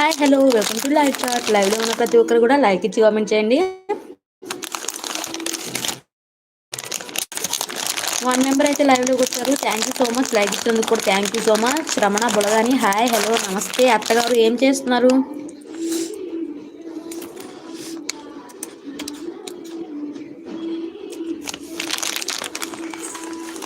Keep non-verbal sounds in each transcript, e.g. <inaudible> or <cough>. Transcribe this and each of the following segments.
Hi hello welcome to live chat లైవ్లో ఉన్న ప్రతి ఒక్కరు కూడా లైక్ ఇచ్చి కామెంట్ చేయండి. వన్ మెంబర్ అయితే లైవ్లోకి వచ్చారు. Thank you so much like ఇచ్చినందుకు కూడా thank you so much Ramana Budagani hi hello నమస్తే. అత్తగారు ఏం చేస్తున్నారు?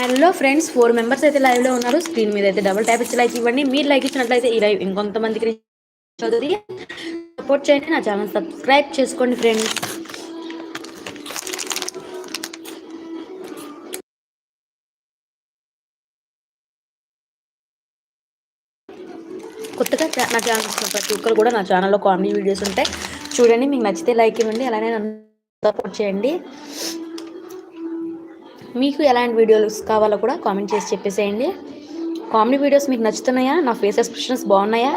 హలో ఫ్రెండ్స్ ఫోర్ మెంబర్స్ అయితే లైవ్లో ఉన్నారు. స్క్రీన్ మీద అయితే డబుల్ ట్యాప్ ఇచ్చి లైక్ ఇవ్వండి. మీరు లైక్ ఇచ్చినట్లయితే ఈ లైవ్ ఇంకొంతమందికి చౌదరి సపోర్ట్ చేయండి నా ఛానల్ సబ్స్క్రైబ్ చేసుకోండి ఫ్రెండ్స్ కొత్తగా నా ఛానల్ ప్రతి ఒక్కరు కూడా నా ఛానల్లో కామెడీ వీడియోస్ ఉంటాయి. చూడండి మీకు నచ్చితే లైక్ ఇవ్వండి అలానే నన్ను సపోర్ట్ చేయండి. మీకు ఎలాంటి వీడియోలు కావాలో కూడా కామెంట్ చేసి చెప్పేసేయండి. కామెడీ వీడియోస్ మీకు నచ్చుతున్నాయా? నా ఫేస్ ఎక్స్ప్రెషన్స్ బాగున్నాయా?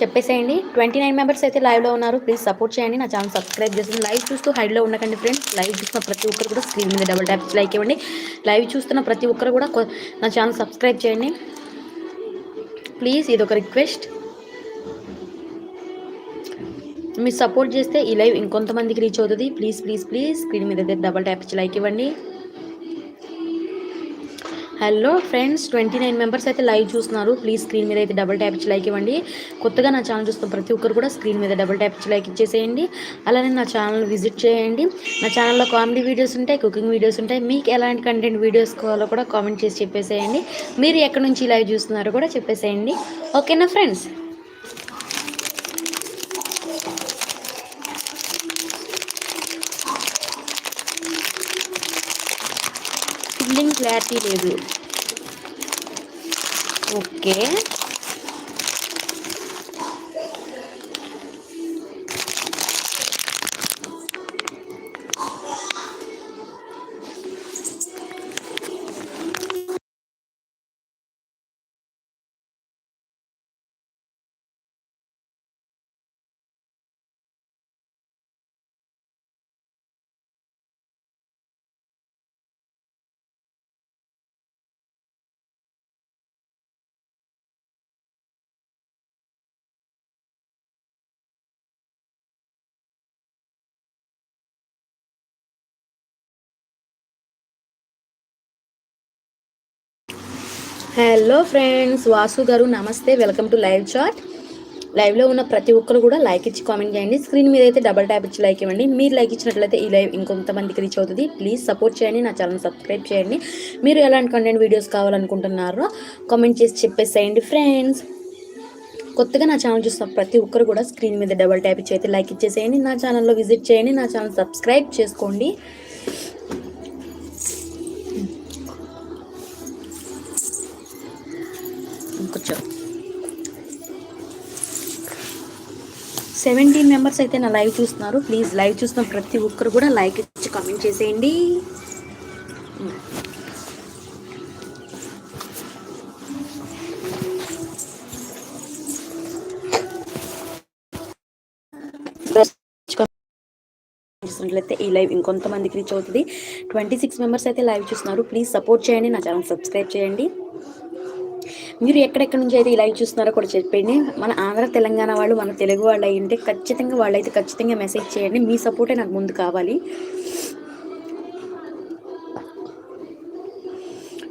చెప్పేసేయండి. ట్వంటీ నైన్ మెంబర్స్ అయితే లైవ్లో ఉన్నారు. ప్లీజ్ సపోర్ట్ చేయండి. నా ఛానల్ సబ్స్క్రైబ్ చేసి లైవ్ చూస్తూ హైడ్లో ఉండకండి ఫ్రెండ్స్. లైవ్ చూస్తున్న ప్రతి ఒక్కరు కూడా స్క్రీన్ మీద డబుల్ ట్యాప్ లైక్ ఇవ్వండి. లైవ్ చూస్తున్న ప్రతి ఒక్కరు కూడా నా ఛానల్ సబ్స్క్రైబ్ చేయండి. ప్లీజ్ ఇది ఒక రిక్వెస్ట్. మీరు సపోర్ట్ చేస్తే ఈ లైవ్ ఇంకొంతమందికి రీచ్ అవుతుంది. Please please please. స్క్రీన్ మీద డబల్ ట్యాప్ ఇచ్చి లైక్ ఇవ్వండి. Hello friends twenty nine members అయితే లైవ్ చూస్తున్నారు. ప్లీజ్ స్క్రీన్ మీద అయితే డబుల్ ట్యాప్ ఇచ్చి లైక్ ఇవ్వండి. కొత్తగా నా ఛానల్ చూస్తున్న ప్రతి ఒక్కరు కూడా స్క్రీన్ మీద డబుల్ ట్యాప్ ఇచ్చి లైక్ ఇచ్చేసేయండి. అలానే నా ఛానల్ విజిట్ చేయండి. నా ఛానల్లో కామెడీ వీడియోస్ ఉంటాయి కుకింగ్ వీడియోస్ ఉంటాయి. మీకు ఎలాంటి కంటెంట్ వీడియోస్ కావాలో కూడా కామెంట్ చేసి చెప్పేసేయండి. మీరు ఎక్కడి నుంచి లైవ్ చూస్తున్నారో కూడా చెప్పేసేయండి. ఓకేనా ఫ్రెండ్స్? ఫిల్లింగ్ క్లారిటీ లేదు. Okay. Hello friends Vasu garu నమస్తే. వెల్కమ్ టు లైవ్ చాట్ లైవ్లో ఉన్న ప్రతి ఒక్కరు కూడా లైక్ ఇచ్చి కామెంట్ చేయండి. స్క్రీన్ మీద అయితే డబల్ ట్యాప్ ఇచ్చి లైక్ ఇవ్వండి. మీరు లైక్ ఇచ్చినట్లయితే ఈ లైవ్ ఇంకొంతమందికి రీచ్ అవుతుంది. ప్లీజ్ సపోర్ట్ చేయండి. నా ఛానల్ సబ్స్క్రైబ్ చేయండి. మీరు ఎలాంటి కంటెంట్ వీడియోస్ కావాలనుకుంటున్నారో కామెంట్ చేసి చెప్పేసేయండి ఫ్రెండ్స్ కొత్తగా నా ఛానల్ చూసిన ప్రతి ఒక్కరు కూడా స్క్రీన్ మీద డబల్ ట్యాప్ ఇచ్చి అయితే లైక్ ఇచ్చేసేయండి. నా ఛానల్లో విజిట్ చేయండి. నా ఛానల్ సబ్స్క్రైబ్ చేసుకోండి. సెవెంటీన్ మెంబర్స్ అయితే నా లైవ్ చూస్తున్నారు. ప్లీజ్ లైవ్ చూస్తున్న ప్రతి ఒక్కరు కూడా లైక్ ఇచ్చి కామెంట్ చేసేయండి. చూసినట్లయితే ఈ లైవ్ ఇంకొంతమందికి రీచ్ అవుతుంది. ట్వంటీ సిక్స్ మెంబర్స్ అయితే లైవ్ చూస్తున్నారు. ప్లీజ్ సపోర్ట్ చేయండి. నా ఛానల్ సబ్స్క్రైబ్ చేయండి. మీరు ఎక్కడెక్కడ నుంచి అయితే లైవ్ చూస్తున్నారో కూడా చెప్పండి. మన ఆంధ్ర తెలంగాణ వాళ్ళు మన తెలుగు వాళ్ళు అయ్యింటే ఖచ్చితంగా వాళ్ళైతే ఖచ్చితంగా మెసేజ్ చేయండి. మీ సపోర్టే నాకు ముందు కావాలి.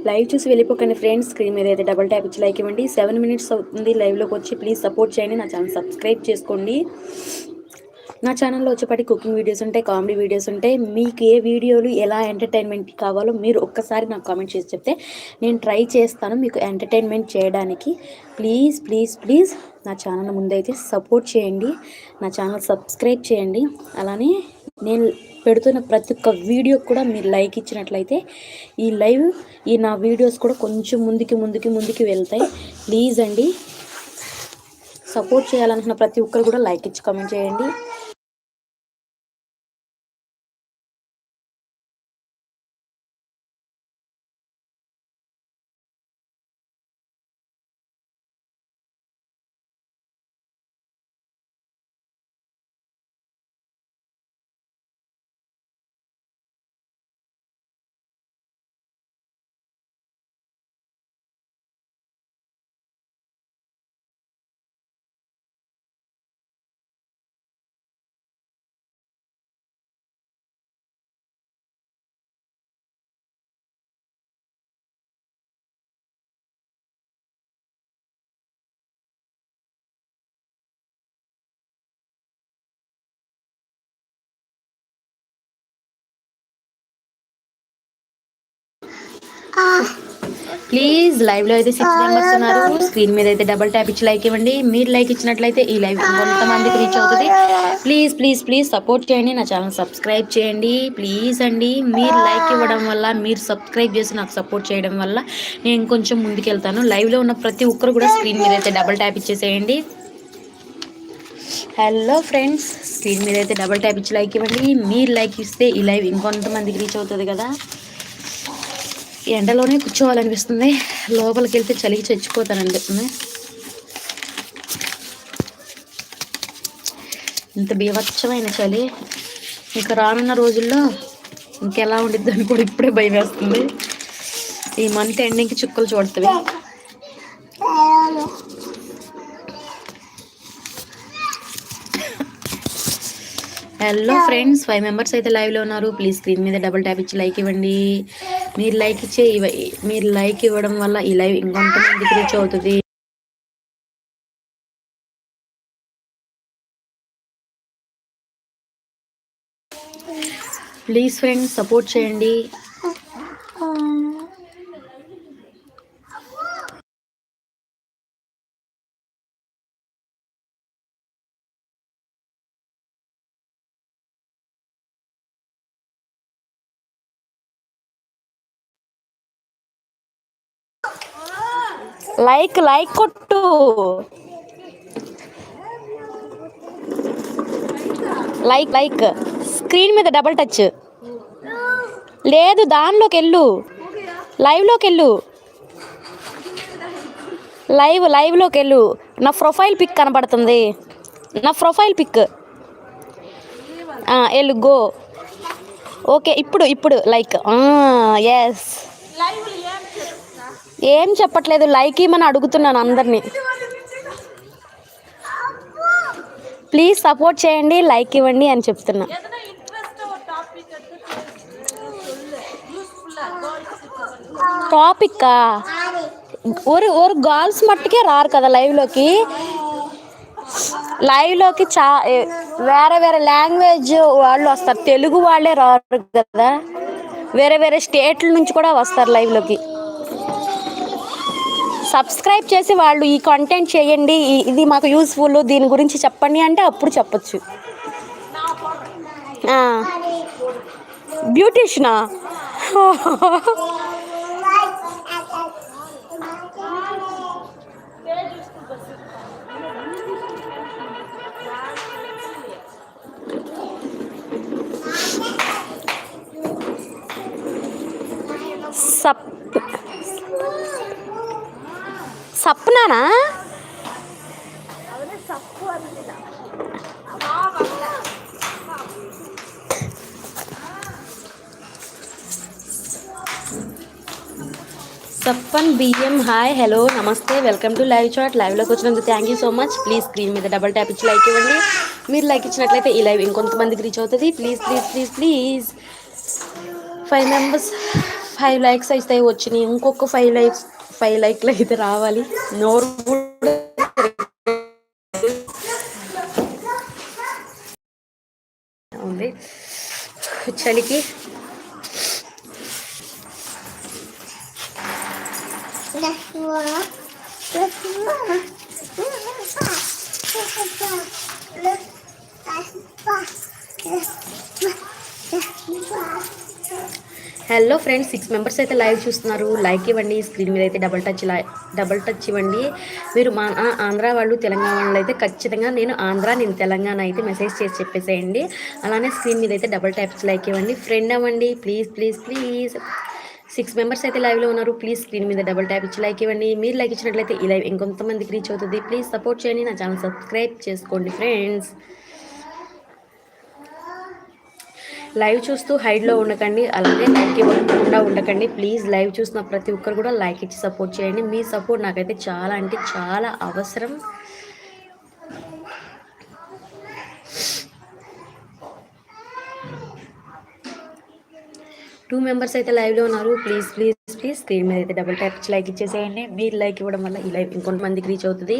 లైవ్ చూసి వెళ్ళిపోకండి ఫ్రెండ్స్ స్క్రీన్ మీద అయితే డబల్ ట్యాప్ ఇచ్చి లైక్ ఇవ్వండి. సెవెన్ మినిట్స్ అవుతుంది లైవ్లోకి వచ్చి. ప్లీజ్ సపోర్ట్ చేయండి. నా ఛానల్ సబ్స్క్రైబ్ చేసుకోండి. నా ఛానల్లో వచ్చేపాటి కుకింగ్ వీడియోస్ ఉంటాయి కామెడీ వీడియోస్ ఉంటాయి. మీకు ఏ వీడియోలు ఎలా ఎంటర్టైన్మెంట్ కావాలో మీరు ఒక్కసారి నాకు కామెంట్ చేసి చెప్తే నేను ట్రై చేస్తాను మీకు ఎంటర్టైన్మెంట్ చేయడానికి. ప్లీజ్ ప్లీజ్ ప్లీజ్ నా ఛానల్ ముందైతే సపోర్ట్ చేయండి. నా ఛానల్ సబ్స్క్రైబ్ చేయండి. అలానే నేను పెడుతున్న ప్రతి ఒక్క వీడియో కూడా మీరు లైక్ ఇచ్చినట్లయితే ఈ లైవ్ ఈ నా వీడియోస్ కూడా కొంచెం ముందుకి ముందుకి ముందుకి వెళ్తాయి. ప్లీజ్ అండి సపోర్ట్ చేయాలనుకున్న ప్రతి ఒక్కరు కూడా లైక్ ఇచ్చి కామెంట్ చేయండి. ప్లీజ్ లైవ్లో అయితే సిక్స్ మెంబర్స్ ఉన్నారు. స్క్రీన్ మీద అయితే డబల్ ట్యాప్ ఇచ్చి లైక్ ఇవ్వండి. మీరు లైక్ ఇచ్చినట్లయితే ఈ లైవ్ కొంతమందికి రీచ్ అవుతుంది. ప్లీజ్ ప్లీజ్ ప్లీజ్ సపోర్ట్ చేయండి. నా ఛానల్ సబ్స్క్రైబ్ చేయండి. ప్లీజ్ అండి మీరు లైక్ ఇవ్వడం వల్ల మీరు సబ్స్క్రైబ్ చేసి నాకు సపోర్ట్ చేయడం వల్ల నేను కొంచెం ముందుకెళ్తాను. లైవ్లో ఉన్న ప్రతి ఒక్కరు కూడా స్క్రీన్ మీద అయితే డబల్ ట్యాప్ ఇచ్చేసేయండి. హలో ఫ్రెండ్స్ స్క్రీన్ మీద అయితే డబల్ ట్యాప్ ఇచ్చి లైక్ ఇవ్వండి. మీరు లైక్ ఇస్తే ఈ లైవ్ ఇంకొంతమందికి రీచ్ అవుతుంది కదా. ఎండలోనే కూర్చోవాలనిపిస్తుంది. లోపలికి వెళ్తే చలికి చచ్చిపోతాననిపిస్తుంది ఇంత బీభత్సమైన చలి. ఇంకా రానున్న రోజుల్లో ఇంకెలా ఉండిద్ది అని కూడా ఇప్పుడే భయం వేస్తుంది ఈ మంత్ ఎండింగ్కి చుక్కలు చూడుతుంది హలో ఫ్రెండ్స్ ఫైవ్ మెంబర్స్ అయితే లైవ్లో ఉన్నారు. ప్లీజ్ స్క్రీన్ మీద డబుల్ ట్యాప్ ఇచ్చి లైక్ ఇవ్వండి. మీరు లైక్ ఇచ్చే మీరు లైక్ ఇవ్వడం వల్ల ఈ లైవ్ ఇంకొంతమందికి రీచ్ అవుతుంది. ప్లీజ్ ఫ్రెండ్స్ సపోర్ట్ చేయండి. లైక్ లైక్ కొట్టు. Like like. స్క్రీన్ మీద డబల్ టచ్. లేదు దానిలోకి వెళ్ళు. లైవ్లోకి వెళ్ళు. లైవ్ లైవ్లోకి వెళ్ళు. నా ప్రొఫైల్ పిక్ కనబడుతుంది. నా ప్రొఫైల్ పిక్. వెళ్ళు గో. ఓకే ఇప్పుడు ఇప్పుడు లైక్. ఎస్ ఏం చెప్పట్లేదు లైక్ ఇమ్మని అడుగుతున్నాను అందరినీ ప్లీజ్ సపోర్ట్ చేయండి లైక్ ఇవ్వండి అని చెప్తున్నా టాపిక్ ஒரு ஒரு గర్ల్స్ మట్టుకే రారు కదా లైవ్లోకి లైవ్లోకి చా ఏ- వేరే వేరే లాంగ్వేజ్ వాళ్ళు వస్తారు తెలుగు వాళ్ళే రారు కదా వేరే వేరే స్టేట్ల నుంచి కూడా వస్తారు లైవ్లోకి సబ్స్క్రైబ్ చేసి వాళ్ళు ఈ కంటెంట్ చేయండి. ఇది మాకు యూస్ఫుల్ దీని గురించి చెప్పండి అంటే అప్పుడు చెప్పొచ్చు. బ్యూటిషనా <laughs> సప్పన్ బియ్యం హాయ్ హలో నమస్తే వెల్కమ్ టు లైవ్ చాట్ లైవ్లోకి వచ్చినందుకు thank you so much please screen మీద డబల్ ట్యాప్ ఇచ్చి లైక్ ఇవ్వండి. మీరు లైక్ ఇచ్చినట్లయితే ఈ లైవ్ ఇంకొంతమందికి రీచ్ అవుతుంది. Please please please please five members five likes అయితే వచ్చినాయి. ఇంకొక ఫైవ్ లైక్స్ ఫైవ్ లైక్లు అయితే రావాలి. నోరు కూడా ఉంది. చలికి హలో ఫ్రెండ్స్ సిక్స్ మెంబర్స్ అయితే లైవ్ చూస్తున్నారు. లైక్ ఇవ్వండి స్క్రీన్ మీద అయితే డబల్ టచ్ డబల్ టచ్ ఇవ్వండి. మీరు మా ఆంధ్ర వాళ్ళు తెలంగాణ వాళ్ళు అయితే ఖచ్చితంగా నేను ఆంధ్ర నేను తెలంగాణ అయితే మెసేజ్ చేసి చెప్పేసేయండి. అలానే స్క్రీన్ మీద అయితే డబల్ ట్యాప్స్ లైక్ ఇవ్వండి. ఫ్రెండ్ అవ్వండి please please please six members అయితే లైవ్లో ఉన్నారు. ప్లీజ్ స్క్రీన్ మీద డబల్ ట్యాప్ ఇచ్చి లైక్ ఇవ్వండి. మీరు లైక్ ఇచ్చినట్లయితే ఈ లైవ్ ఇంకొంతమందికి రీచ్ అవుతుంది. ప్లీజ్ సపోర్ట్ చేయండి. నా ఛానల్ సబ్స్క్రైబ్ చేసుకోండి ఫ్రెండ్స్ లైవ్ చూస్తూ హైడ్లో ఉండకండి. అలాగే లైక్ ఇవ్వకుండా ఉండకండి. ప్లీజ్ లైవ్ చూసిన ప్రతి ఒక్కరు కూడా లైక్ ఇచ్చి సపోర్ట్ చేయండి. మీ సపోర్ట్ నాకైతే చాలా అంటే చాలా అవసరం. టూ మెంబర్స్ అయితే లైవ్లో ఉన్నారు. ప్లీజ్ ప్లీజ్ ప్లీజ్ స్క్రీన్ మీద అయితే డబుల్ ట్యాప్ లైక్ ఇచ్చేసేయండి. మీరు లైక్ ఇవ్వడం వల్ల ఈ లైవ్ ఇంకొంతమందికి రీచ్ అవుతుంది.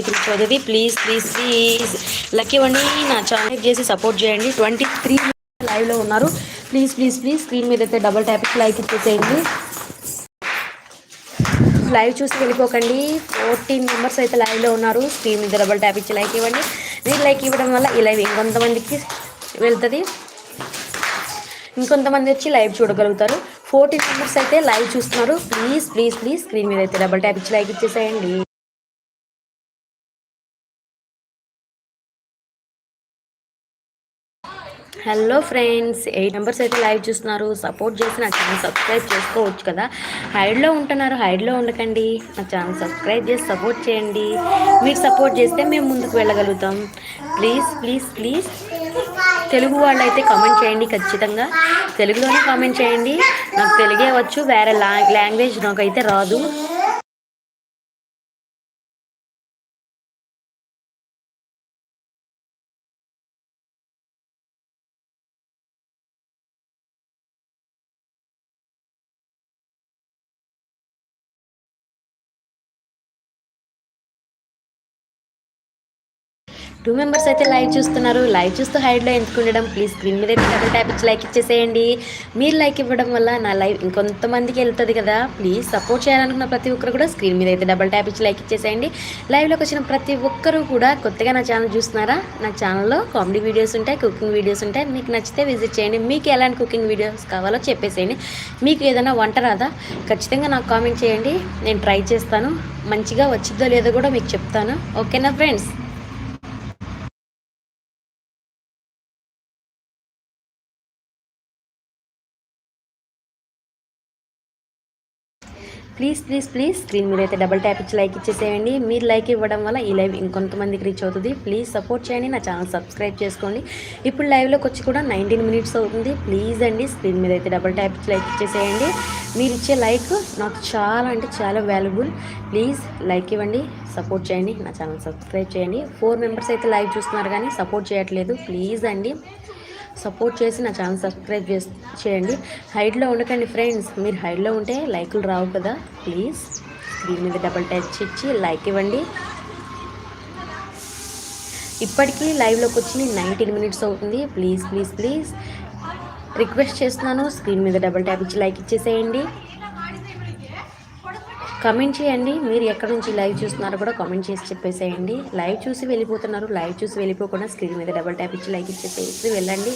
ఇక్కడ చదివి ప్లీజ్ ప్లీజ్ ప్లీజ్ లక్కీ వండి నా ఛానల్ చేసి సపోర్ట్ చేయండి. ట్వంటీ త్రీ లైవ్లో ఉన్నారు. ప్లీజ్ ప్లీజ్ ప్లీజ్ స్క్రీన్ మీద అయితే డబల్ ట్యాప్ లైక్ ఇచ్చేసేయండి లైవ్ చూసి వెళ్ళిపోకండి. ఫోర్టీన్ మెంబర్స్ అయితే లైవ్లో ఉన్నారు. స్క్రీన్ మీద డబల్ ట్యాప్ ఇచ్చి లైక్ ఇవ్వండి. మీరు లైక్ ఇవ్వడం వల్ల ఈ లైవ్ ఇంకొంతమందికి వెళ్తుంది. ఇంకొంతమంది వచ్చి లైవ్ చూడగలుగుతారు. ఫోర్టీన్ మెంబర్స్ అయితే లైవ్ చూస్తున్నారు. ప్లీజ్ ప్లీజ్ ప్లీజ్ స్క్రీన్ మీద అయితే డబల్ ట్యాప్ ఇచ్చి లైక్ ఇచ్చేసేయండి. హలో ఫ్రెండ్స్ ఎయిట్ మెంబర్స్ అయితే లైవ్ చూస్తున్నారు. సపోర్ట్ చేసి నా ఛానల్ సబ్స్క్రైబ్ చేసుకోవచ్చు కదా. హైడ్లో ఉంటున్నారు. హైడ్లో ఉండకండి. నా ఛానల్ సబ్స్క్రైబ్ చేసి సపోర్ట్ చేయండి. మీరు సపోర్ట్ చేస్తే మేము ముందుకు వెళ్ళగలుగుతాం. ప్లీజ్ ప్లీజ్ ప్లీజ్ తెలుగు వాళ్ళు అయితే కామెంట్ చేయండి ఖచ్చితంగా. తెలుగులోనే కామెంట్ చేయండి. నాకు తెలుగే వచ్చు వేరే లాంగ్వేజ్ నాకైతే రాదు. టూ మెంబర్స్ అయితే లైవ్ చూస్తున్నారు. లైవ్ చూస్తూ హైడ్లో ఎందుకు ఉండడం? ప్లీజ్ స్క్రీన్ మీద అయితే డబుల్ ట్యాప్ ఇచ్చి లైక్ ఇచ్చేసేయండి. మీరు లైక్ ఇవ్వడం వల్ల నా లైవ్ ఇంకొంతమందికి వెళ్తుంది కదా. ప్లీజ్ సపోర్ట్ చేయాలనుకున్న ప్రతి ఒక్కరు కూడా స్క్రీన్ మీద అయితే డబుల్ ట్యాప్ ఇచ్చి లైక్ ఇచ్చేసేయండి. లైవ్లోకి వచ్చిన ప్రతి ఒక్కరు కూడా కొత్తగా నా ఛానల్ చూస్తున్నారా? నా ఛానల్లో కామెడీ వీడియోస్ ఉంటాయి కుకింగ్ వీడియోస్ ఉంటాయి. మీకు నచ్చితే విజిట్ చేయండి. మీకు ఎలాంటి కుకింగ్ వీడియోస్ కావాలో చెప్పేసేయండి. మీకు ఏదైనా వంట రాదా? ఖచ్చితంగా నాకు కామెంట్ చేయండి. నేను ట్రై చేస్తాను. మంచిగా వచ్చిద్దో లేదో కూడా మీకు చెప్తాను. ఓకేనా friends please please please. Screen మీద అయితే డబల్ ట్యాప్ ఇచ్చి లైక్ ఇచ్చేసేయండి. మీరు లైక్ ఇవ్వడం వల్ల ఈ లైవ్ ఇంకొంతమందికి రీచ్ అవుతుంది. ప్లీజ్ సపోర్ట్ చేయండి. నా ఛానల్ సబ్స్క్రైబ్ చేసుకోండి. ఇప్పుడు లైవ్లోకి వచ్చి కూడా నైన్టీన్ మినిట్స్ అవుతుంది. ప్లీజ్ అండి స్క్రీన్ మీద అయితే డబల్ ట్యాప్ ఇచ్చి లైక్ ఇచ్చేసేయండి. మీరు ఇచ్చే లైక్ నాకు చాలా అంటే చాలా వాల్యుబుల్ ప్లీజ్ లైక్ ఇవ్వండి సపోర్ట్ చేయండి. నా ఛానల్ సబ్స్క్రైబ్ చేయండి. ఫోర్ మెంబర్స్ అయితే లైవ్ చూస్తున్నారు కానీ సపోర్ట్ చేయట్లేదు. ప్లీజ్ అండి. సపోర్ట్ చేసి నా ఛానల్ సబ్స్క్రైబ్ చేసి చేయండి. హైట్లో ఉండకండి ఫ్రెండ్స్. మీరు హైడ్లో ఉంటే లైకులు రావు కదా. ప్లీజ్ స్క్రీన్ మీద డబల్ టచ్ ఇచ్చి లైక్ ఇవ్వండి. ఇప్పటికీ లైవ్లోకి వచ్చి నైన్టీన్ మినిట్స్ అవుతుంది. Please please please. రిక్వెస్ట్ చేస్తున్నాను. స్క్రీన్ మీద డబల్ ట్యాప్ ఇచ్చి లైక్ ఇచ్చేసేయండి. కమెంట్ చేయండి. మీరు ఎక్కడి నుంచి లైవ్ చూస్తున్నారో కూడా కామెంట్ చేసి చెప్పేసేయండి. లైవ్ చూసి వెళ్ళిపోతున్నారు. లైవ్ చూసి వెళ్ళిపోకుండా స్క్రీన్ మీద డబల్ ట్యాప్ ఇచ్చి లైక్ ఇచ్చేసేసి వెళ్ళండి.